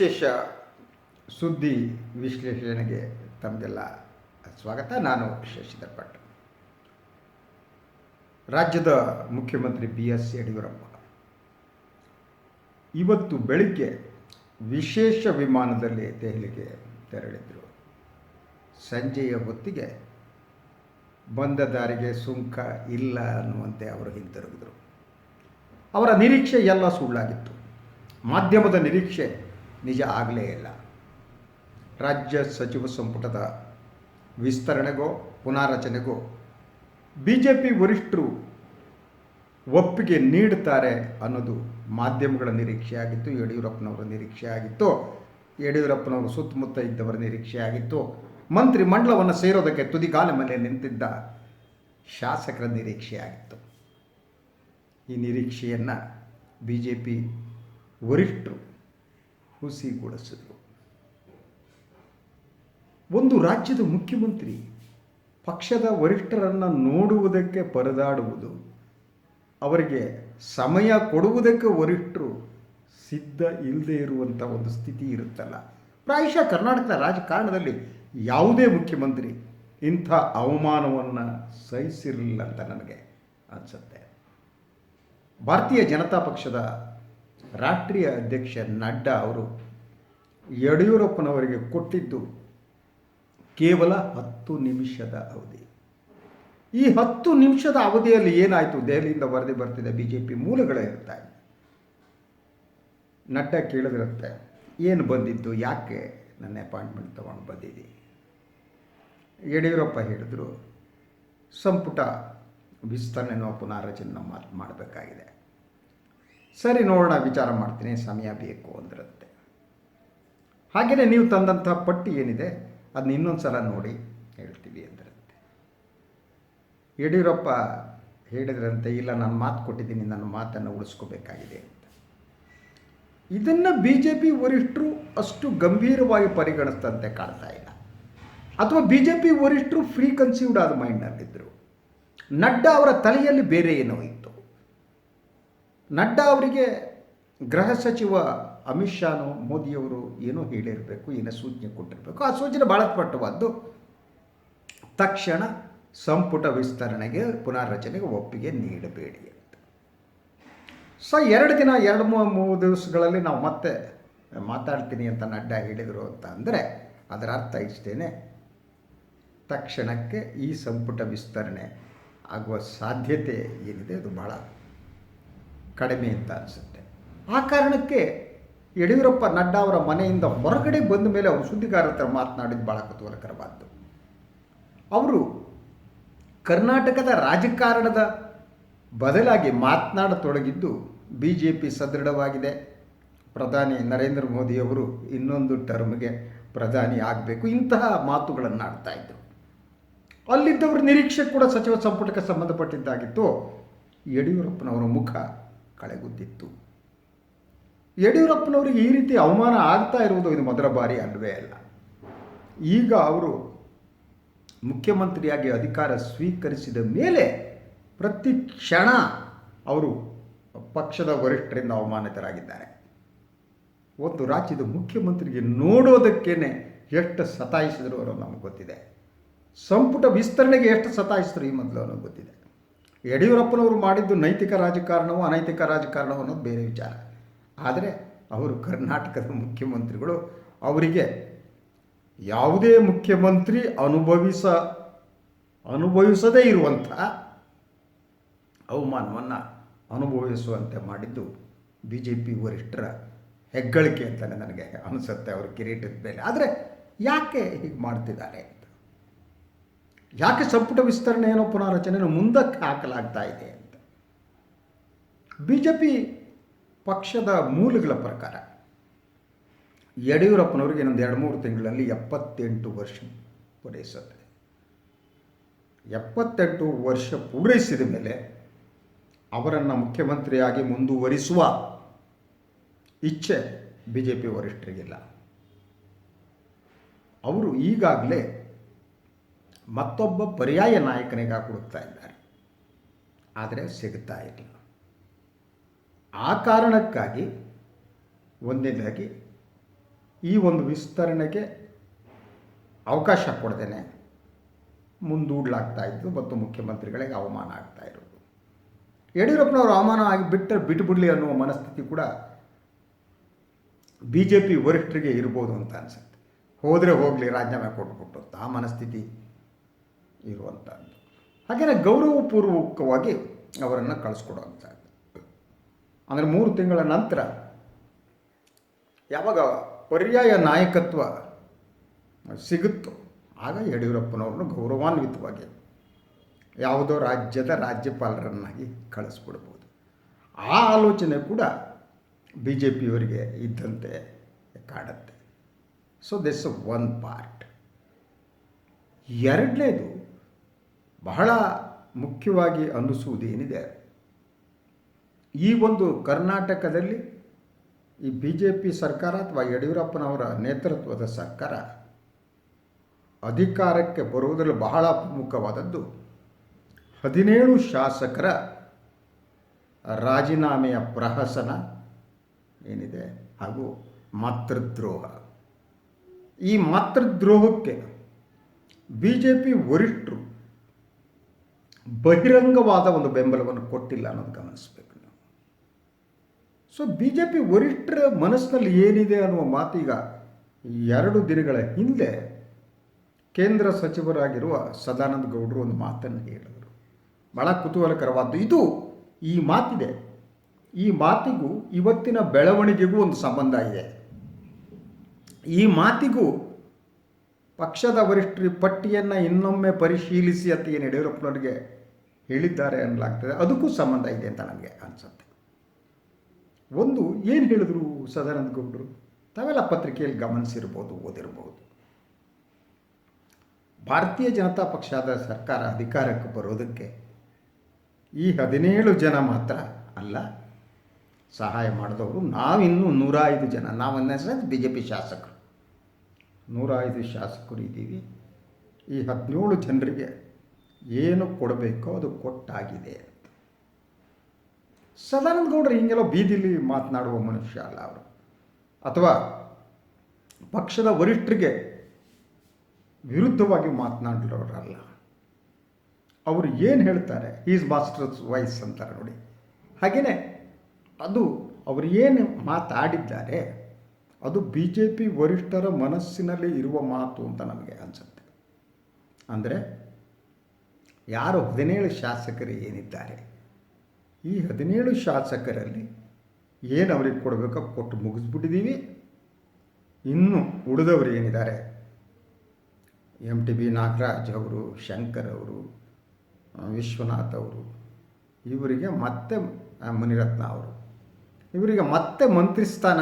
ವಿಶೇಷ ಸುದ್ದಿ ವಿಶ್ಲೇಷಣೆಗೆ ತಮಗೆಲ್ಲ ಸ್ವಾಗತ. ನಾನು ಶಶಿಧರ್ ಭಟ್. ರಾಜ್ಯದ ಮುಖ್ಯಮಂತ್ರಿ ಬಿ ಎಸ್ ಯಡಿಯೂರಪ್ಪ. ಇವತ್ತು ಬೆಳಿಗ್ಗೆ ವಿಶೇಷ ವಿಮಾನದಲ್ಲಿ ದೆಹಲಿಗೆ ತೆರಳಿದರು. ಸಂಜೆಯ ಹೊತ್ತಿಗೆ ಬಂದ ದಾರಿಗೆ ಸುಂಕ ಇಲ್ಲ ಅನ್ನುವಂತೆ ಅವರು ಹಿಂತಿರುಗಿದರು. ಅವರ ನಿರೀಕ್ಷೆ ಎಲ್ಲ ಸುಳ್ಳಾಗಿತ್ತು. ಮಾಧ್ಯಮದ ನಿರೀಕ್ಷೆ ನಿಜ ಆಗಲೇ ಇಲ್ಲ. ರಾಜ್ಯ ಸಚಿವ ಸಂಪುಟದ ವಿಸ್ತರಣೆಗೋ, ಪುನಾರಚನೆಗೋ ಬಿ ಜೆ ಪಿ ವರಿಷ್ಠರು ಒಪ್ಪಿಗೆ ನೀಡುತ್ತಾರೆ ಅನ್ನೋದು ಮಾಧ್ಯಮಗಳ ನಿರೀಕ್ಷೆಯಾಗಿತ್ತು, ಯಡಿಯೂರಪ್ಪನವರ ನಿರೀಕ್ಷೆ ಆಗಿತ್ತು ಯಡಿಯೂರಪ್ಪನವರು ಸುತ್ತಮುತ್ತ ಇದ್ದವರ ನಿರೀಕ್ಷೆಯಾಗಿತ್ತು. ಮಂತ್ರಿ ಮಂಡಲವನ್ನು ಸೇರೋದಕ್ಕೆ ತುದಿಗಾಲ ಮೇಲೆ ನಿಂತಿದ್ದ ಶಾಸಕರ ನಿರೀಕ್ಷೆಯಾಗಿತ್ತು. ಈ ನಿರೀಕ್ಷೆಯನ್ನು ಬಿ ಜೆ ಪಿ ವರಿಷ್ಠರು ಹುಸಿಗೊಳಿಸಿದರು ಒಂದು ರಾಜ್ಯದ ಮುಖ್ಯಮಂತ್ರಿ ಪಕ್ಷದ ವರಿಷ್ಠರನ್ನು ನೋಡುವುದಕ್ಕೆ ಪರದಾಡುವುದು, ಅವರಿಗೆ ಸಮಯ ಕೊಡುವುದಕ್ಕೆ ವರಿಷ್ಠರು ಸಿದ್ಧ ಇಲ್ಲದೆ ಇರುವಂಥ ಒಂದು ಸ್ಥಿತಿ ಇರುತ್ತಲ್ಲ. ಪ್ರಾಯಶಃ ಕರ್ನಾಟಕದ ರಾಜಕಾರಣದಲ್ಲಿ ಯಾವುದೇ ಮುಖ್ಯಮಂತ್ರಿ ಇಂಥ ಅವಮಾನವನ್ನು ಸಹಿಸಿರಲಿಲ್ಲ ಅಂತ ನನಗೆ ಅನಿಸುತ್ತೆ. ಭಾರತೀಯ ಜನತಾ ಪಕ್ಷದ ರಾಷ್ಟ್ರೀಯ ಅಧ್ಯಕ್ಷ ನಡ್ಡಾ ಅವರು ಯಡಿಯೂರಪ್ಪನವರಿಗೆ ಕೊಟ್ಟಿದ್ದು ಕೇವಲ ಹತ್ತು ನಿಮಿಷದ ಅವಧಿ. ಈ ಹತ್ತು ನಿಮಿಷದ ಅವಧಿಯಲ್ಲಿ ಏನಾಯಿತು? ದೆಹಲಿಯಿಂದ ವರದಿ ಬರ್ತಿದೆ ಬಿ ಜೆ ಪಿ ಮೂಲಗಳೇ ಇರ್ತಾರೆ ನಡ್ಡ ಕೇಳಿದಿರುತ್ತೆ ಏನು ಬಂದಿದ್ದು? ಯಾಕೆ ನನ್ನ ಅಪಾಯಿಂಟ್ಮೆಂಟ್ ತೊಗೊಂಡು ಬಂದಿದ್ದೀನಿ ಯಡಿಯೂರಪ್ಪ ಹೇಳಿದರು, ಸಂಪುಟ ವಿಸ್ತರಣೆನೋ ಪುನಾರಚನೆ ಮಾತು ಮಾಡಬೇಕಾಗಿದೆ. ಸರಿ ನೋಡೋಣ, ವಿಚಾರ ಮಾಡ್ತೀನಿ, ಸಮಯ ಬೇಕು ಅಂದ್ರಂತೆ ಹಾಗೆಯೇ ನೀವು ತಂದಂಥ ಪಟ್ಟಿ ಏನಿದೆ ಅದನ್ನ ಇನ್ನೊಂದು ಸಲ ನೋಡಿ ಹೇಳ್ತೀವಿ ಅಂದ್ರಂತೆ ಯಡಿಯೂರಪ್ಪ ಹೇಳಿದ್ರಂತೆ, ಇಲ್ಲ, ನಾನು ಮಾತು ಕೊಟ್ಟಿದ್ದೀನಿ, ನನ್ನ ಮಾತನ್ನು ಉಳಿಸ್ಕೋಬೇಕಾಗಿದೆ ಅಂತ. ಇದನ್ನು ಬಿ ಜೆ ಪಿ ವರಿಷ್ಠರು ಅಷ್ಟು ಗಂಭೀರವಾಗಿ ಪರಿಗಣಿಸ್ತಂತೆ ಕಾಣ್ತಾ ಇಲ್ಲ. ಅಥವಾ ಬಿ ಜೆ ಪಿ ವರಿಷ್ಠರು ಫ್ರೀ ಕನ್ಸೀವ್ಡ್ ಆದ ಮೈಂಡ್ನಲ್ಲಿದ್ದರು ನಡ್ಡಾ ಅವರ ತಲೆಯಲ್ಲಿ ಬೇರೆ ಏನೋ ನಡ್ಡಾ ಅವರಿಗೆ ಗೃಹ ಸಚಿವ ಅಮಿತ್ ಶಾನೋ ಮೋದಿಯವರು ಏನೋ ಹೇಳಿರಬೇಕು, ಏನೋ ಸೂಚನೆ ಕೊಟ್ಟಿರಬೇಕು. ಆ ಸೂಚನೆ ಭಾಳ ಸ್ಪಷ್ಟವಾದ್ದು ತಕ್ಷಣ ಸಂಪುಟ ವಿಸ್ತರಣೆಗೆ ಪುನಾರಚನೆಗೆ ಒಪ್ಪಿಗೆ ನೀಡಬೇಡಿ ಅಂತ. ಸೊ ಎರಡು ದಿನ, ಎರಡು ಮೂರು ದಿವಸಗಳಲ್ಲಿ ನಾವು ಮತ್ತೆ ಮಾತಾಡ್ತೀನಿ ಅಂತ ನಡ್ಡಾ ಹೇಳಿದರು ಅಂತ ಅಂದರೆ ಅದರ ಅರ್ಥ ಇಷ್ಟೇನೆ. ತಕ್ಷಣಕ್ಕೆ ಈ ಸಂಪುಟ ವಿಸ್ತರಣೆ ಆಗುವ ಸಾಧ್ಯತೆ ಏನಿದೆ ಅದು ಭಾಳ ಕಡಿಮೆ ಅಂತ ಅನಿಸುತ್ತೆ. ಆ ಕಾರಣಕ್ಕೆ ಯಡಿಯೂರಪ್ಪ ನಡ್ಡಾ ಅವರ ಮನೆಯಿಂದ ಹೊರಗಡೆ ಬಂದ ಮೇಲೆ ಅವರು ಸುದ್ದಿಗಾರರ ಹತ್ರ ಮಾತನಾಡಿದ್ದು ಭಾಳ ಕುತೂಹಲಕರವಾದ್ದು ಅವರು ಕರ್ನಾಟಕದ ರಾಜಕಾರಣದ ಬದಲಾಗಿ ಮಾತನಾಡತೊಡಗಿದ್ದು ಬಿ ಜೆ ಪಿ ಸದೃಢವಾಗಿದೆ. ಪ್ರಧಾನಿ ನರೇಂದ್ರ ಮೋದಿಯವರು ಇನ್ನೊಂದು ಟರ್ಮ್ಗೆ ಪ್ರಧಾನಿ ಆಗಬೇಕು ಇಂತಹ ಮಾತುಗಳನ್ನು ಆಡ್ತಾ ಇದ್ದರು ಅಲ್ಲಿದ್ದವರ ನಿರೀಕ್ಷೆ ಕೂಡ ಸಚಿವ ಸಂಪುಟಕ್ಕೆ ಸಂಬಂಧಪಟ್ಟಿದ್ದಾಗಿತ್ತು. ಯಡಿಯೂರಪ್ಪನವರ ಮುಖ ಕಳೆಗುದ್ದಿತ್ತು. ಯಡಿಯೂರಪ್ಪನವರಿಗೆ ಈ ರೀತಿ ಅವಮಾನ ಆಗ್ತಾ ಇರುವುದು ಇದು ಮೊದಲ ಬಾರಿ ಅಲ್ವೇ ಅಲ್ಲ. ಈಗ ಅವರು ಮುಖ್ಯಮಂತ್ರಿಯಾಗಿ ಅಧಿಕಾರ ಸ್ವೀಕರಿಸಿದ ಮೇಲೆ ಪ್ರತಿ ಕ್ಷಣ ಅವರು ಪಕ್ಷದ ವರಿಷ್ಠರಿಂದ ಅವಮಾನಿತರಾಗಿದ್ದಾರೆ. ಒಂದು ರಾಜ್ಯದ ಮುಖ್ಯಮಂತ್ರಿಗೆ ನೋಡೋದಕ್ಕೇನೆ ಎಷ್ಟು ಸತಾಯಿಸಿದ್ರು ಅವರು ನಮಗೆ ಗೊತ್ತಿದೆ. ಸಂಪುಟ ವಿಸ್ತರಣೆಗೆ ಎಷ್ಟು ಸತಾಯಿಸಿದ್ರು ಈ ಮೊದಲು ಅನ್ನೋದು ಗೊತ್ತಿದೆ. ಯಡಿಯೂರಪ್ಪನವರು ಮಾಡಿದ್ದು ನೈತಿಕ ರಾಜಕಾರಣವೋ ಅನೈತಿಕ ರಾಜಕಾರಣವೋ ಅನ್ನೋದು ಬೇರೆ ವಿಚಾರ. ಆದರೆ ಅವರು ಕರ್ನಾಟಕದ ಮುಖ್ಯಮಂತ್ರಿಗಳು, ಅವರಿಗೆ ಯಾವುದೇ ಮುಖ್ಯಮಂತ್ರಿ ಅನುಭವಿಸ, ಅನುಭವಿಸದೇ ಇರುವಂಥ ಅವಮಾನವನ್ನು ಅನುಭವಿಸುವಂತೆ ಮಾಡಿದ್ದು ಬಿ ಜೆ ಪಿ ವರಿಷ್ಠರ ಹೆಗ್ಗಳಿಕೆ ಅಂತಲೇ ನನಗೆ ಅನಿಸುತ್ತೆ ಅವರು ಕಿರೀಟದ ಮೇಲೆ. ಆದರೆ ಯಾಕೆ ಹೀಗೆ ಮಾಡ್ತಿದ್ದಾರೆ? ಯಾಕೆ ಸಂಪುಟ ವಿಸ್ತರಣೆ ಏನೋ ಪುನಾರಚನೆಯನ್ನು ಮುಂದಕ್ಕೆ ಹಾಕಲಾಗ್ತಾ ಇದೆ ಅಂತ. ಬಿ ಜೆ ಪಿ ಪಕ್ಷದ ಮೂಲಗಳ ಪ್ರಕಾರ ಯಡಿಯೂರಪ್ಪನವರಿಗೆ ಇನ್ನೊಂದು ಎರಡು ಮೂರು ತಿಂಗಳಲ್ಲಿ ಎಪ್ಪತ್ತೆಂಟು ವರ್ಷ ಪೂರೈಸುತ್ತೆ. ಎಪ್ಪತ್ತೆಂಟು ವರ್ಷ ಪೂರೈಸಿದ ಮೇಲೆ ಅವರನ್ನು ಮುಖ್ಯಮಂತ್ರಿಯಾಗಿ ಮುಂದುವರಿಸುವ ಇಚ್ಛೆ ಬಿ ಜೆ ಪಿ ವರಿಷ್ಠರಿಗಿಲ್ಲ. ಅವರು ಈಗಾಗಲೇ ಮತ್ತೊಬ್ಬ ಪರ್ಯಾಯ ನಾಯಕನಿಗಾಗಿ ಹುಡುಕ್ತಾ ಇದ್ದಾರೆ. ಆದರೆ ಸಿಗ್ತಾ ಇಲ್ಲ. ಆ ಕಾರಣಕ್ಕಾಗಿ ಒಂದನೇದಾಗಿ ಈ ಒಂದು ವಿಸ್ತರಣೆಗೆ ಅವಕಾಶ ಕೊಡ್ದೇನೆ ಮುಂದೂಡಲಾಗ್ತಾ ಇತ್ತು ಮತ್ತು ಮುಖ್ಯಮಂತ್ರಿಗಳಿಗೆ ಅವಮಾನ ಆಗ್ತಾ ಇರೋದು. ಯಡಿಯೂರಪ್ಪನವರು ಅವಮಾನ ಆಗಿ ಬಿಟ್ಟರೆ ಬಿಟ್ಟುಬಿಡಲಿ ಅನ್ನುವ ಮನಸ್ಥಿತಿ ಕೂಡ ಬಿ ಜೆ ಪಿ ವರಿಷ್ಠರಿಗೆ ಇರ್ಬೋದು ಅಂತ ಅನಿಸುತ್ತೆ. ಹೋದರೆ ಹೋಗಲಿ, ರಾಜೀನಾಮೆ ಕೊಟ್ಬಿಟ್ಟು ಆ ಮನಸ್ಥಿತಿ ಇರುವಂಥದ್ದು. ಹಾಗೆಯೇ ಗೌರವಪೂರ್ವಕವಾಗಿ ಅವರನ್ನು ಕಳಿಸ್ಕೊಡುವಂಥದ್ದು. ಅಂದರೆ ಮೂರು ತಿಂಗಳ ನಂತರ ಯಾವಾಗ ಪರ್ಯಾಯ ನಾಯಕತ್ವ ಸಿಗುತ್ತೋ ಆಗ ಯಡಿಯೂರಪ್ಪನವ್ರನ್ನ ಗೌರವಾನ್ವಿತವಾಗಿ ಯಾವುದೋ ರಾಜ್ಯದ ರಾಜ್ಯಪಾಲರನ್ನಾಗಿ ಕಳಿಸ್ಕೊಡ್ಬೋದು ಆ ಆಲೋಚನೆ ಕೂಡ ಬಿ ಜೆ ಪಿಯವರಿಗೆ ಇದ್ದಂತೆ ಕಾಡುತ್ತೆ. ಸೊ ದಿಸ್ ಒನ್ ಪಾರ್ಟ್ ಎರಡನೇದು ಬಹಳ ಮುಖ್ಯವಾಗಿ ಅನ್ನಿಸುವುದೇನಿದೆ? ಈ ಒಂದು ಕರ್ನಾಟಕದಲ್ಲಿ ಈ ಬಿ ಜೆ ಪಿ ಸರ್ಕಾರ ಅಥವಾ ಯಡಿಯೂರಪ್ಪನವರ ನೇತೃತ್ವದ ಸರ್ಕಾರ ಅಧಿಕಾರಕ್ಕೆ ಬರುವುದರಲ್ಲಿ ಬಹಳ ಪ್ರಮುಖವಾದದ್ದು. ಹದಿನೇಳು ಶಾಸಕರ ರಾಜೀನಾಮೆಯ ಪ್ರಹಸನ ಏನಿದೆ? ಹಾಗೂ ಮಾತೃದ್ರೋಹ. ಈ ಮಾತೃದ್ರೋಹಕ್ಕೆ ಬಿ ಜೆ ಪಿ ವರಿಷ್ಠರು ಬಹಿರಂಗವಾದ ಒಂದು ಬೆಂಬಲವನ್ನು ಕೊಟ್ಟಿಲ್ಲ ಅನ್ನೋದು ಗಮನಿಸಬೇಕು ನಾವು. ಸೊ ಬಿ ಜೆ ಪಿ ವರಿಷ್ಠರ ಮನಸ್ಸಿನಲ್ಲಿ ಏನಿದೆ ಅನ್ನುವ ಮಾತೀಗ ಎರಡು ದಿನಗಳ ಹಿಂದೆ ಕೇಂದ್ರ ಸಚಿವರಾಗಿರುವ ಸದಾನಂದ ಗೌಡರು ಒಂದು ಮಾತನ್ನು ಹೇಳಿದರು. ಬಹಳ ಕುತೂಹಲಕರವಾದ್ದು. ಇದು ಈ ಮಾತಿದೆ. ಈ ಮಾತಿಗೂ ಇವತ್ತಿನ ಬೆಳವಣಿಗೆಗೂ ಒಂದು ಸಂಬಂಧ ಇದೆ. ಈ ಮಾತಿಗೂ ಪಕ್ಷದ ವರಿಷ್ಠರ ಪಟ್ಟಿಯನ್ನು ಇನ್ನೊಮ್ಮೆ ಪರಿಶೀಲಿಸಿ ಅಂತ ಏನು ಯಡಿಯೂರಪ್ಪನವರಿಗೆ ಹೇಳಿದ್ದಾರೆ ಅನ್ನಲಾಗ್ತದೆ. ಅದಕ್ಕೂ ಸಂಬಂಧ ಇದೆ ಅಂತ ನನಗೆ ಅನಿಸುತ್ತೆ. ಒಂದು ಏನು ಹೇಳಿದ್ರು ಸದಾನಂದ ಗೌಡರು? ತಾವೆಲ್ಲ ಪತ್ರಿಕೆಯಲ್ಲಿ ಗಮನಿಸಿರ್ಬೋದು, ಓದಿರ್ಬೋದು. ಭಾರತೀಯ ಜನತಾ ಪಕ್ಷದ ಸರ್ಕಾರ ಅಧಿಕಾರಕ್ಕೆ ಬರೋದಕ್ಕೆ ಈ ಹದಿನೇಳು ಜನ ಮಾತ್ರ ಅಲ್ಲ, ಸಹಾಯ ಮಾಡಿದವರು ನಾವಿನ್ನೂ ನೂರ ಐದು ಜನ. ನಾವನ್ನ ಬಿ ಜೆ ಪಿ ಶಾಸಕರು. ನೂರ ಐದು ಶಾಸಕರು ಇದ್ದೀವಿ. ಈ ಹದಿನೇಳು ಜನರಿಗೆ ಏನು ಕೊಡಬೇಕೋ ಅದು ಕೊಟ್ಟಾಗಿದೆ ಸದಾನಂದ ಗೌಡರು ಹಿಂಗೆಲ್ಲ ಬೀದಿಲಿ ಮಾತನಾಡುವ ಮನುಷ್ಯ ಅಲ್ಲ ಅವರು. ಅಥವಾ ಪಕ್ಷದ ವರಿಷ್ಠರಿಗೆ ವಿರುದ್ಧವಾಗಿ ಮಾತನಾಡೋರಲ್ಲ. ಅವರು ಏನು ಹೇಳ್ತಾರೆ? ಈಸ್ ಮಾಸ್ಟರ್ಸ್ ವಾಯ್ಸ್ ಅಂತಾರೆ ನೋಡಿ. ಹಾಗೆಯೇ ಅದು ಅವರು ಏನು ಮಾತಾಡಿದ್ದಾರೆ, ಅದು ಬಿ ಜೆ ಪಿ ವರಿಷ್ಠರ ಮನಸ್ಸಿನಲ್ಲಿ ಇರುವ ಮಾತು ಅಂತ ನಮಗೆ ಅನಿಸುತ್ತೆ. ಅಂದರೆ ಯಾರು ಹದಿನೇಳು ಶಾಸಕರು ಏನಿದ್ದಾರೆ? ಈ ಹದಿನೇಳು ಶಾಸಕರಲ್ಲಿ ಏನು ಅವ್ರಿಗೆ ಕೊಡಬೇಕೋ ಕೊಟ್ಟು ಮುಗಿಸ್ಬಿಟ್ಟಿದ್ದೀವಿ ಇನ್ನು ಉಳಿದವರು ಏನಿದ್ದಾರೆ? ಎಂ ಟಿ ಬಿ ನಾಗರಾಜ್ ಅವರು, ಶಂಕರ್ ಅವರು ವಿಶ್ವನಾಥ್ ಅವರು, ಇವರಿಗೆ ಮತ್ತೆ ಮುನಿರತ್ನ ಅವರು. ಇವರಿಗೆ ಮತ್ತೆ ಮಂತ್ರಿ ಸ್ಥಾನ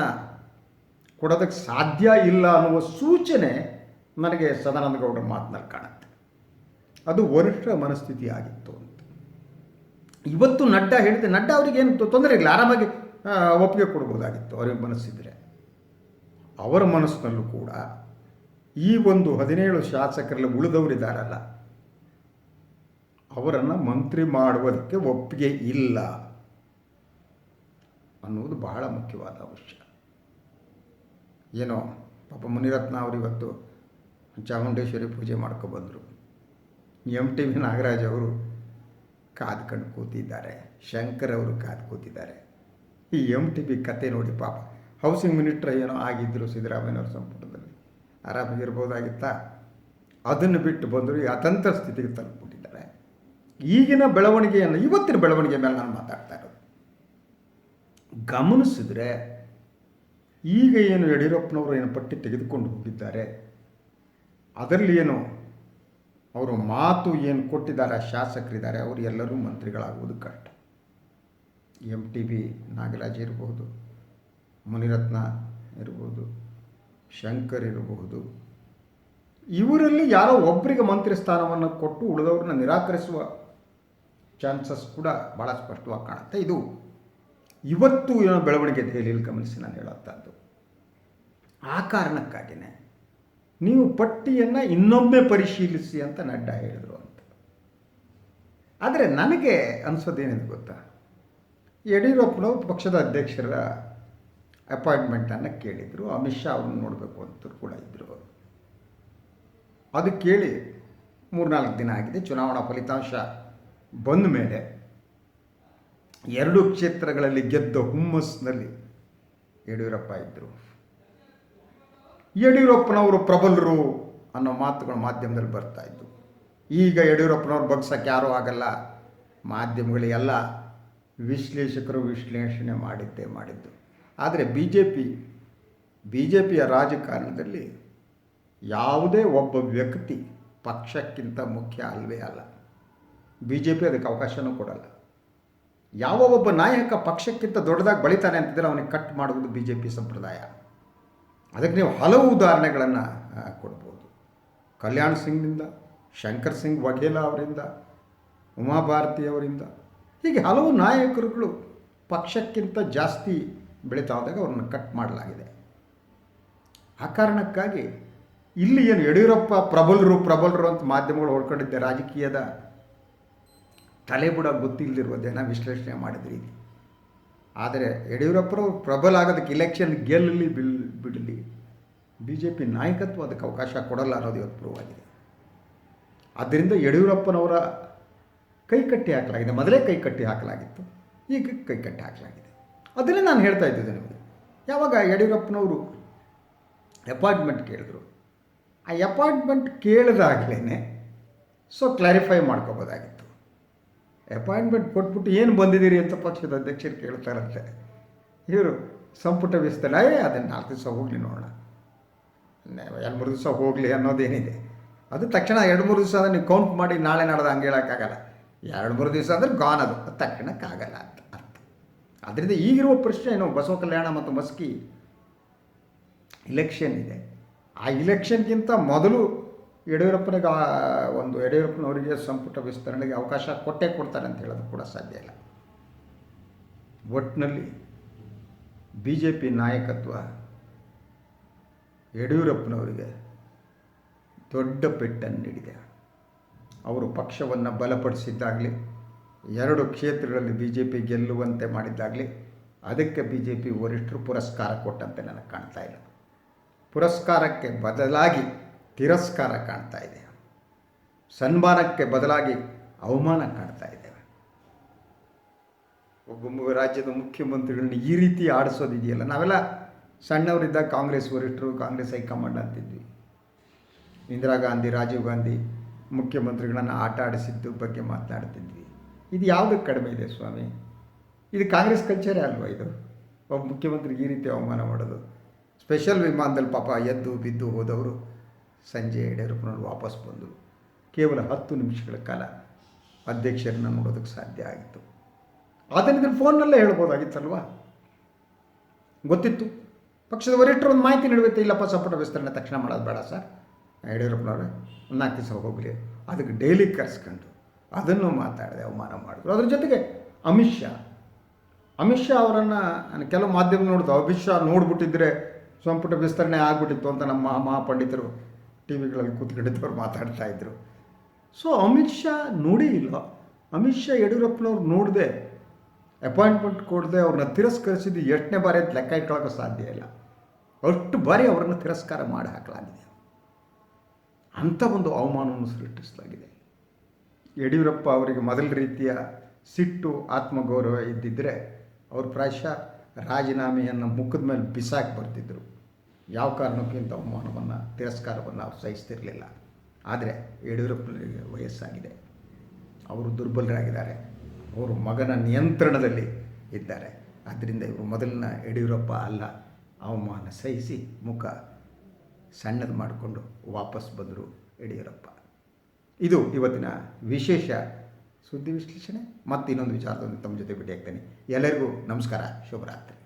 ಕೊಡೋದಕ್ಕೆ ಸಾಧ್ಯ ಇಲ್ಲ ಅನ್ನುವ ಸೂಚನೆ ನನಗೆ ಸದಾನಂದ ಗೌಡರ ಕಾಣುತ್ತೆ. ಅದು ವರಿಷ್ಠರ ಮನಸ್ಥಿತಿ ಆಗಿತ್ತು ಅಂತ. ಇವತ್ತು ನಡ್ಡಾ ಹೇಳಿದೆ ನಡ್ಡಾ ಅವರಿಗೇನು ತೊಂದರೆ ಇಲ್ಲ, ಆರಾಮಾಗಿ ಒಪ್ಪಿಗೆ ಕೊಡ್ಬೋದಾಗಿತ್ತು ಅವ್ರಿಗೆ ಮನಸ್ಸಿದ್ರೆ. ಅವರ ಮನಸ್ಸಿನಲ್ಲೂ ಕೂಡ ಈ ಒಂದು ಹದಿನೇಳು ಶಾಸಕರಲ್ಲಿ ಉಳಿದವರಿದ್ದಾರಲ್ಲ ಅವರನ್ನು ಮಂತ್ರಿ ಮಾಡುವುದಕ್ಕೆ ಒಪ್ಪಿಗೆ ಇಲ್ಲ ಅನ್ನುವುದು ಬಹಳ ಮುಖ್ಯವಾದ ಅಂಶ ಏನೋ ಪಾಪ ಮುನಿರತ್ನ ಅವರು ಇವತ್ತು ಚಾಮುಂಡೇಶ್ವರಿ ಪೂಜೆ ಮಾಡ್ಕೊಬಂದರು ಎಂ ಟಿ ವಿ ನಾಗರಾಜ್ ಅವರು ಕಾದ್ಕೊಂಡು ಕೂತಿದ್ದಾರೆ, ಶಂಕರ್ ಅವರು ಕಾದು ಕೂತಿದ್ದಾರೆ. ಈ ಎಂ ಟಿ ಬಿ ಕತೆ ನೋಡಿ ಪಾಪ ಹೌಸಿಂಗ್ ಮಿನಿಸ್ಟ್ರ್ ಏನೋ ಆಗಿದ್ದರು ಸಿದ್ದರಾಮಯ್ಯವ್ರ ಸಂಪುಟದಲ್ಲಿ. ಆರಾಮಾಗಿರ್ಬೋದಾಗಿತ್ತಾ ಅದನ್ನು ಬಿಟ್ಟು ಬಂದರು ಈ ಅತಂತ್ರ ಸ್ಥಿತಿಗೆ ತಲುಪಿಬಿಟ್ಟಿದ್ದಾರೆ. ಈಗಿನ ಬೆಳವಣಿಗೆಯನ್ನು, ಇವತ್ತಿನ ಬೆಳವಣಿಗೆ ಮೇಲೆ ನಾನು ಮಾತಾಡ್ತಾ ಇರೋದು. ಗಮನಿಸಿದ್ರೆ, ಈಗ ಏನು ಯಡಿಯೂರಪ್ಪನವರು ಏನು ಪಟ್ಟಿ ತೆಗೆದುಕೊಂಡು ಹೋಗಿದ್ದಾರೆ, ಅದರಲ್ಲಿ ಏನು ಅವರು ಮಾತು ಏನು ಕೊಟ್ಟಿದ್ದಾರೆ, ಶಾಸಕರಿದ್ದಾರೆ, ಅವರು ಎಲ್ಲರೂ ಮಂತ್ರಿಗಳಾಗುವುದು correct. M T B Nagaraj ಇರಬಹುದು, ಮುನಿರತ್ನ ಇರಬಹುದು, ಶಂಕರ್ ಇರಬಹುದು. ಇವರಲ್ಲಿ ಯಾರೋ ಒಬ್ಬರಿಗೆ ಮಂತ್ರಿ ಸ್ಥಾನವನ್ನು ಕೊಟ್ಟು ಉಳಿದವ್ರನ್ನ ನಿರಾಕರಿಸುವ ಚಾನ್ಸಸ್ ಕೂಡ ಭಾಳ ಸ್ಪಷ್ಟವಾಗಿ ಕಾಣುತ್ತೆ. ಇದು ಇವತ್ತು ಏನೋ ಬೆಳವಣಿಗೆ ದೆಹಲಿಯಲ್ಲಿ ಗಮನಿಸಿ ನಾನು ಹೇಳುವಂಥದ್ದು ಆ ಕಾರಣಕ್ಕಾಗಿಯೇ ನೀವು ಪಟ್ಟಿಯನ್ನು ಇನ್ನೊಮ್ಮೆ ಪರಿಶೀಲಿಸಿ ಅಂತ ನಡ್ಡಾ ಹೇಳಿದರು ಅಂತ. ಆದರೆ ನನಗೆ ಅನಿಸೋದೇನಿದೆ ಗೊತ್ತಾ? ಯಡಿಯೂರಪ್ಪನವರು ಪಕ್ಷದ ಅಧ್ಯಕ್ಷರ ಅಪಾಯಿಂಟ್ಮೆಂಟನ್ನು ಕೇಳಿದರು. ಅಮಿತ್ ಶಾ ಅವ್ರನ್ನ ನೋಡಬೇಕು ಅಂತ ಕೂಡ ಇದ್ದರು ಅದು ಕೇಳಿ ಮೂರ್ನಾಲ್ಕು ದಿನ ಆಗಿದೆ. ಚುನಾವಣಾ ಫಲಿತಾಂಶ ಬಂದ ಮೇಲೆ ಎರಡು ಕ್ಷೇತ್ರಗಳಲ್ಲಿ ಗೆದ್ದ ಹುಮ್ಮಸ್ನಲ್ಲಿ ಯಡಿಯೂರಪ್ಪ ಇದ್ದರು ಯಡಿಯೂರಪ್ಪನವರು ಪ್ರಬಲರು ಅನ್ನೋ ಮಾತುಗಳು ಮಾಧ್ಯಮದಲ್ಲಿ ಬರ್ತಾ ಇದ್ದವು ಈಗ ಯಡಿಯೂರಪ್ಪನವ್ರು ಬಗ್ಸಕ್ಕೆ ಯಾರೂ ಆಗಲ್ಲ. ಮಾಧ್ಯಮಗಳಿಗೆಲ್ಲ ವಿಶ್ಲೇಷಕರು ವಿಶ್ಲೇಷಣೆ ಮಾಡಿದ್ದೇ ಮಾಡಿದ್ದು. ಆದರೆ B J P B J ಪಿಯ ರಾಜಕಾರಣದಲ್ಲಿ ಯಾವುದೇ ಒಬ್ಬ ವ್ಯಕ್ತಿ ಪಕ್ಷಕ್ಕಿಂತ ಮುಖ್ಯ ಅಲ್ವೇ ಅಲ್ಲ. ಬಿ ಜೆ ಪಿ ಅದಕ್ಕೆ ಅವಕಾಶನೂ ಕೊಡಲ್ಲ. ಯಾವ ಒಬ್ಬ ನಾಯಕ ಪಕ್ಷಕ್ಕಿಂತ ದೊಡ್ಡದಾಗಿ ಬಳಿತಾನೆ ಅಂತಿದ್ರೆ ಅವನಿಗೆ ಕಟ್ ಮಾಡುವುದು ಬಿ ಜೆ ಪಿ ಸಂಪ್ರದಾಯ. ಅದಕ್ಕೆ ನೀವು ಹಲವು ಉದಾಹರಣೆಗಳನ್ನು ಕೊಡ್ಬೋದು. ಕಲ್ಯಾಣ್ ಸಿಂಗ್ನಿಂದ, ಶಂಕರ್ ಸಿಂಗ್ ವಘೇಲಾ ಅವರಿಂದ, ಉಮಾಭಾರತಿ ಅವರಿಂದ, ಹೀಗೆ ಹಲವು ನಾಯಕರುಗಳು ಪಕ್ಷಕ್ಕಿಂತ ಜಾಸ್ತಿ ಬೆಳೀತಾ ಹೋದಾಗ ಅವ್ರನ್ನ ಕಟ್ ಮಾಡಲಾಗಿದೆ. ಆ ಕಾರಣಕ್ಕಾಗಿ ಇಲ್ಲಿ ಏನು ಯಡಿಯೂರಪ್ಪ ಪ್ರಬಲರು ಪ್ರಬಲರು ಅಂತ ಮಾಧ್ಯಮಗಳು ಹೊಡ್ಕೊಂಡಿದ್ದೆ ರಾಜಕೀಯದ ತಲೆಬುಡ ಗೊತ್ತಿಲ್ಲದಿರುವ ಜನ ವಿಶ್ಲೇಷಣೆ ಮಾಡಿದ್ರಿ ಆದರೆ ಯಡಿಯೂರಪ್ಪರು ಪ್ರಬಲ ಆಗೋದಕ್ಕೆ ಇಲೆಕ್ಷನ್ ಗೆಲ್ಲಲಿ ಬಿಲ್, ಬಿಡಲಿ. ಬಿ ಜೆ ಪಿ ನಾಯಕತ್ವ ಅದಕ್ಕೆ ಅವಕಾಶ ಕೊಡಲ್ಲ ಅನ್ನೋದು ಇವತ್ತು ಪ್ರೂವ್ ಆಗಿದೆ. ಆದ್ದರಿಂದ ಯಡಿಯೂರಪ್ಪನವರ ಕೈಕಟ್ಟಿ ಹಾಕಲಾಗಿದೆ. ಮೊದಲೇ ಕೈಕಟ್ಟಿ ಹಾಕಲಾಗಿತ್ತು. ಈಗ ಕೈಕಟ್ಟಿ ಹಾಕಲಾಗಿದೆ. ಅದನ್ನೇ ನಾನು ಹೇಳ್ತಾ ಇದ್ದಿದ್ದೆ ನಿಮಗೆ. ಯಾವಾಗ ಯಡಿಯೂರಪ್ಪನವರು ಅಪಾಯಿಂಟ್ಮೆಂಟ್ ಕೇಳಿದ್ರು, ಆ ಅಪಾಯಿಂಟ್ಮೆಂಟ್ ಕೇಳಿದಾಗಲೇ ಸೊ ಕ್ಲಾರಿಫೈ ಮಾಡ್ಕೋಬೋದಾಗಿತ್ತು. ಅಪಾಯಿಂಟ್ಮೆಂಟ್ ಕೊಟ್ಬಿಟ್ಟು ಏನು ಬಂದಿದ್ದೀರಿ ಅಂತ ಪಕ್ಷದ ಅಧ್ಯಕ್ಷರು ಕೇಳ್ತಾರಂತೆ. ಇವರು ಸಂಪುಟ ವಿಸ್ತರಣೆ ಅದನ್ನು ನಾಲ್ಕು ದಿವಸ ಹೋಗಲಿ ನೋಡೋಣ. ಎರಡು ಮೂರು ದಿವಸ ಹೋಗಲಿ ಅನ್ನೋದೇನಿದೆ. ಅದು ತಕ್ಷಣ ಎರಡು ಮೂರು ದಿವಸ ನೀವು ಕೌಂಟ್ ಮಾಡಿ ನಾಳೆ ನಾಡ್ದು ಹಂಗೆ ಹೇಳೋಕ್ಕಾಗಲ್ಲ. ಎರಡು ಮೂರು ದಿವಸ ಅಂದರೆ ಗಾನ್ ಅದು. ಅದು ತಕ್ಷಣಕ್ಕಾಗಲ್ಲ ಅಂತ ಅರ್ಥ. ಅದರಿಂದ ಈಗಿರುವ ಪ್ರಶ್ನೆ ಏನು? ಬಸವ ಕಲ್ಯಾಣ ಮತ್ತು ಮಸ್ಕಿ ಇಲೆಕ್ಷನ್ ಇದೆ. ಆ ಇಲೆಕ್ಷನ್ಗಿಂತ ಮೊದಲು ಯಡಿಯೂರಪ್ಪನಿಗೆ ಒಂದು ಯಡಿಯೂರಪ್ಪನವರಿಗೆ ಸಂಪುಟ ವಿಸ್ತರಣೆಗೆ ಅವಕಾಶ ಕೊಟ್ಟೇ ಕೊಡ್ತಾರೆ ಅಂತ ಹೇಳೋದು ಕೂಡ ಸಾಧ್ಯ ಇಲ್ಲ. ಒಟ್ಟಿನಲ್ಲಿ ಬಿ ಜೆ ಪಿ ನಾಯಕತ್ವ ಯಡಿಯೂರಪ್ಪನವರಿಗೆ ದೊಡ್ಡ ಪೆಟ್ಟನ್ನು ನೀಡಿದೆ. ಅವರು ಪಕ್ಷವನ್ನು ಬಲಪಡಿಸಿದ್ದಾಗಲಿ, ಎರಡು ಕ್ಷೇತ್ರಗಳಲ್ಲಿ ಬಿ ಜೆ ಪಿ ಗೆಲ್ಲುವಂತೆ ಮಾಡಿದ್ದಾಗಲಿ, ಅದಕ್ಕೆ ಬಿ ಜೆ ಪಿ ವರಿಷ್ಠರು ಪುರಸ್ಕಾರ ಕೊಟ್ಟಂತೆ ನನಗೆ ಕಾಣ್ತಾ ಇಲ್ಲ. ಪುರಸ್ಕಾರಕ್ಕೆ ಬದಲಾಗಿ ತಿರಸ್ಕಾರ ಕಾಣ್ತಾ ಇದೆ. ಸನ್ಮಾನಕ್ಕೆ ಬದಲಾಗಿ ಅವಮಾನ ಕಾಣ್ತಾ ಇದೆ. ಒಬ್ಬ ರಾಜ್ಯದ ಮುಖ್ಯಮಂತ್ರಿಗಳನ್ನ ಈ ರೀತಿ ಆಡಿಸೋದಿದೆಯಲ್ಲ, ನಾವೆಲ್ಲ ಸಣ್ಣವರಿದ್ದಾಗ ಕಾಂಗ್ರೆಸ್ ವರಿಷ್ಠರು ಕಾಂಗ್ರೆಸ್ ಹೈಕಮಾಂಡ್ ಅಂತಿದ್ವಿ. ಇಂದಿರಾ ಗಾಂಧಿ, ರಾಜೀವ್ ಗಾಂಧಿ ಮುಖ್ಯಮಂತ್ರಿಗಳನ್ನು ಆಟ ಆಡಿಸಿದ್ದು ಬಗ್ಗೆ ಮಾತನಾಡ್ತಿದ್ವಿ. ಇದು ಯಾವುದಕ್ಕೆ ಕಡಿಮೆ ಇದೆ ಸ್ವಾಮಿ? ಇದು ಕಾಂಗ್ರೆಸ್ ಕಲ್ಚರೇ ಅಲ್ವಾ ಇದು? ಒಬ್ಬ ಮುಖ್ಯಮಂತ್ರಿಗೆ ಈ ರೀತಿ ಅವಮಾನ ಮಾಡೋದು. ಸ್ಪೆಷಲ್ ವಿಮಾನದಲ್ಲಿ ಪಾಪ ಎದ್ದು ಬಿದ್ದು ಹೋದವರು ಸಂಜೆ ಯಡಿಯೂರಪ್ಪನವರು ವಾಪಸ್ ಬಂದರು. ಕೇವಲ ಹತ್ತು ನಿಮಿಷಗಳ ಕಾಲ ಅಧ್ಯಕ್ಷರನ್ನ ನೋಡೋದಕ್ಕೆ ಸಾಧ್ಯ ಆಗಿತ್ತು. ಆದ್ದರಿಂದ ಫೋನ್ನಲ್ಲೇ ಹೇಳ್ಬೋದಾಗಿತ್ತಲ್ವಾ? ಗೊತ್ತಿತ್ತು. ಪಕ್ಷದ ವರಿಷ್ಠರು ಒಂದು ಮಾಹಿತಿ ನೀಡಬೇಕು ಇಲ್ಲಪ್ಪ, ಸಂಪುಟ ವಿಸ್ತರಣೆ ತಕ್ಷಣ ಮಾಡೋದು ಬೇಡ ಸರ್. ಯಡಿಯೂರಪ್ಪನವ್ರೆ, ಒಂದು ನಾಲ್ಕು ದಿವಸ ಹೋಗಲಿ, ಅದಕ್ಕೆ ಡೈಲಿ ಕರೆಸ್ಕೊಂಡು ಅದನ್ನು ಮಾತಾಡಿದೆ ಅವಮಾನ ಮಾಡಿದ್ರು. ಅದ್ರ ಜೊತೆಗೆ ಅಮಿತ್ ಶಾ ಅಮಿತ್ ಶಾ ಅವರನ್ನು ನಾನು ಕೆಲವು ಮಾಧ್ಯಮ ನೋಡಿದ್ರು ಅಮಿತ್ ಶಾ ನೋಡ್ಬಿಟ್ಟಿದ್ರೆ ಸಂಪುಟ ವಿಸ್ತರಣೆ ಆಗ್ಬಿಟ್ಟಿತ್ತು ಅಂತ ನಮ್ಮ ಮಹಾ ಮಹಾಪಂಡಿತರು ಟಿ ವಿಗಳಲ್ಲಿ ಕೂತ್ಕೊಂಡಿದ್ದವ್ರು ಮಾತಾಡ್ತಾ ಇದ್ರು. ಸೊ ಅಮಿತ್ ಶಾ ನೋಡಿ ಇಲ್ಲ. ಅಮಿತ್ ಶಾ ಯಡಿಯೂರಪ್ಪನವ್ರು ನೋಡದೆ ಅಪಾಯಿಂಟ್ಮೆಂಟ್ ಕೊಡದೆ ಅವ್ರನ್ನ ತಿರಸ್ಕರಿಸಿದ್ದು ಎಷ್ಟನೇ ಬಾರಿ ಅಂತ ಲೆಕ್ಕ ಇಟ್ಕೊಳ್ಳೋಕೆ ಸಾಧ್ಯ ಇಲ್ಲ. ಅಷ್ಟು ಬಾರಿ ಅವರನ್ನು ತಿರಸ್ಕಾರ ಮಾಡಿ ಹಾಕಲಾಗಿದೆ. ಅಂಥ ಒಂದು ಅವಮಾನವನ್ನು ಸೃಷ್ಟಿಸಲಾಗಿದೆ. ಯಡಿಯೂರಪ್ಪ ಅವರಿಗೆ ಮೊದಲ ರೀತಿಯ ಸಿಟ್ಟು, ಆತ್ಮಗೌರವ ಇದ್ದಿದ್ದರೆ ಅವರು ಪ್ರಾಯಶಃ ರಾಜೀನಾಮೆಯನ್ನು ಮುಖದ ಮೇಲೆ ಬಿಸಾಕಿ ಬರ್ತಿದ್ದರು ಯಾವ ಕಾರಣಕ್ಕಿಂತ ಅವಮಾನವನ್ನು, ತಿರಸ್ಕಾರವನ್ನು ಅವ್ರು ಸಹಿಸ್ತಿರಲಿಲ್ಲ. ಆದರೆ ಯಡಿಯೂರಪ್ಪನಿಗೆ ವಯಸ್ಸಾಗಿದೆ. ಅವರು ದುರ್ಬಲರಾಗಿದ್ದಾರೆ. ಅವರು ಮಗನ ನಿಯಂತ್ರಣದಲ್ಲಿ ಇದ್ದಾರೆ. ಆದ್ದರಿಂದ ಇವರು ಮೊದಲಿನ ಯಡಿಯೂರಪ್ಪ ಅಲ್ಲ. ಅವಮಾನ ಸಹಿಸಿ ಮುಖ ಸಣ್ಣದು ಮಾಡಿಕೊಂಡು ವಾಪಸ್ ಬಂದರು ಯಡಿಯೂರಪ್ಪ. ಇದು ಇವತ್ತಿನ ವಿಶೇಷ ಸುದ್ದಿ ವಿಶ್ಲೇಷಣೆ. ಮತ್ತು ಇನ್ನೊಂದು ವಿಚಾರದೊಂದಿಗೆ ತಮ್ಮ ಜೊತೆ ಭೇಟಿಯಾಗ್ತೇನೆ. ಎಲ್ಲರಿಗೂ ನಮಸ್ಕಾರ. ಶುಭರಾತ್ರಿ